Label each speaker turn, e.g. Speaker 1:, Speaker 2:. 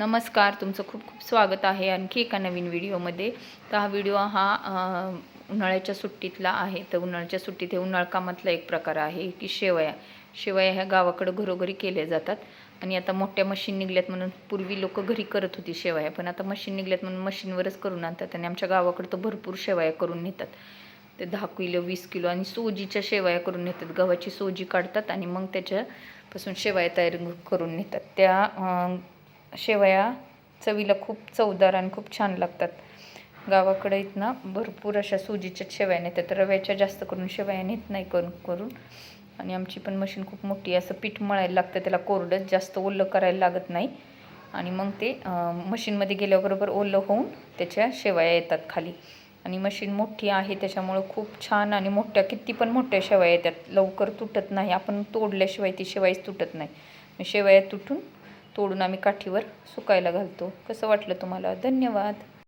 Speaker 1: नमस्कार तुमचं खूप खूप स्वागत आहे आणखी एका नवीन व्हिडिओमध्ये. तर हा व्हिडिओ हा उन्हाळ्याच्या सुट्टीतला आहे. तर उन्हाळ्याच्या सुट्टीत हे उन्हाळ कामातला एक प्रकार आहे की शेवया. शेवया ह्या गावाकडं घरोघरी केल्या जातात. आणि आता मोठ्या मशीन निघल्यात म्हणून पूर्वी लोक घरी करत होती शेवया. पण आता मशीन निघल्यात म्हणून मशीनवरच करून आणतात आणि आमच्या गावाकडं तर भरपूर शेवया करून नेतात. ते दहा किलो वीस किलो आणि सोजीच्या शेवया करून नेतात. गव्हाची सोजी काढतात आणि मग त्याच्यापासून शेवया तयार करून नेतात. त्या शेवया चवीला खूप चवदार आणि खूप छान लागतात. गावाकडे इथनं भरपूर अशा सुजीच्या शेवया नेतात. रव्याच्या जास्त करून शेवया नेत नाही करून करून. आणि आमची पण मशीन खूप मोठी असं पीठ मळायला लागतं. त्याला कोरडं जास्त ओलं करायला लागत नाही. आणि मग ते मशीनमध्ये गेल्याबरोबर ओलं होऊन त्याच्या शेवया येतात खाली. आणि मशीन मोठी आहे. त्याच्यामुळं खूप छान आणि मोठ्या किती पण मोठ्या शेवया येतात. लवकर तुटत नाही. आपण तोडल्याशिवाय ती शेवाईच तुटत नाही. शेवया तुटून तोडून आम्ही काठीवर सुकायला घालतो. कसं वाटलं तुम्हाला? धन्यवाद.